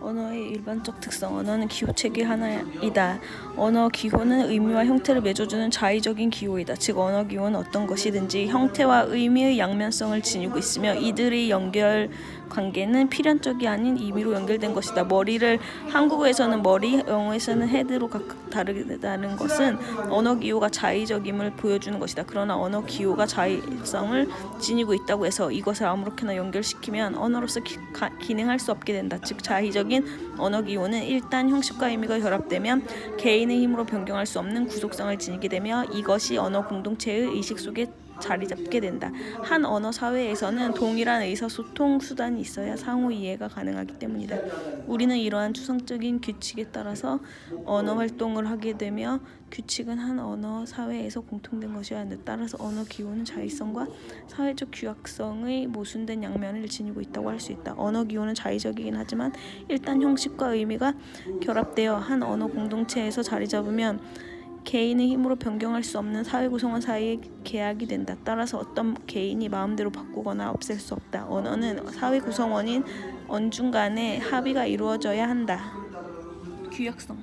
언어의 일반적 특성. 언어는 기호 체계 하나이다. 언어 기호는 의미와 형태를 맺어주는 자의적인 기호이다. 즉 언어 기호는 어떤 것이든지 형태와 의미의 양면성을 지니고 있으며 이들의 연결 관계는 필연적이 아닌 임의로 연결된 것이다. 머리를 한국어에서는 머리, 영어에서는 헤드로 각각 다르다는 것은 언어 기호가 자의적임을 보여주는 것이다. 그러나 언어 기호가 자의성을 지니고 있다고 해서 이것을 아무렇게나 연결시키면 언어로서 기, 가, 기능할 수 없게 된다. 즉 자의적 인 언어 기호는 일단 형식과 의미가 결합되면 개인의 힘으로 변경할 수 없는 구속성을 지니게 되며 이것이 언어 공동체의 의식 속에 자리 잡게 된다. 한 언어 사회에서는 동일한 의사소통 수단이 있어야 상호 이해가 가능하기 때문이다. 우리는 이러한 추상적인 규칙에 따라서 언어 활동을 하게 되며 규칙은 한 언어 사회에서 공통된 것이어야 한다. 따라서 언어 기호는 자의성과 사회적 규약성의 모순된 양면을 지니고 있다고 할 수 있다. 언어 기호는 자의적이긴 하지만 일단 형식과 의미가 결합되어 한 언어 공동체에서 자리 잡으면 개인의 힘으로 변경할 수 없는 사회 구성원 사이의 계약이 된다. 따라서 어떤 개인이 마음대로 바꾸거나 없앨 수 없다. 언어는 사회 구성원인 언중 간의 합의가 이루어져야 한다. 규약성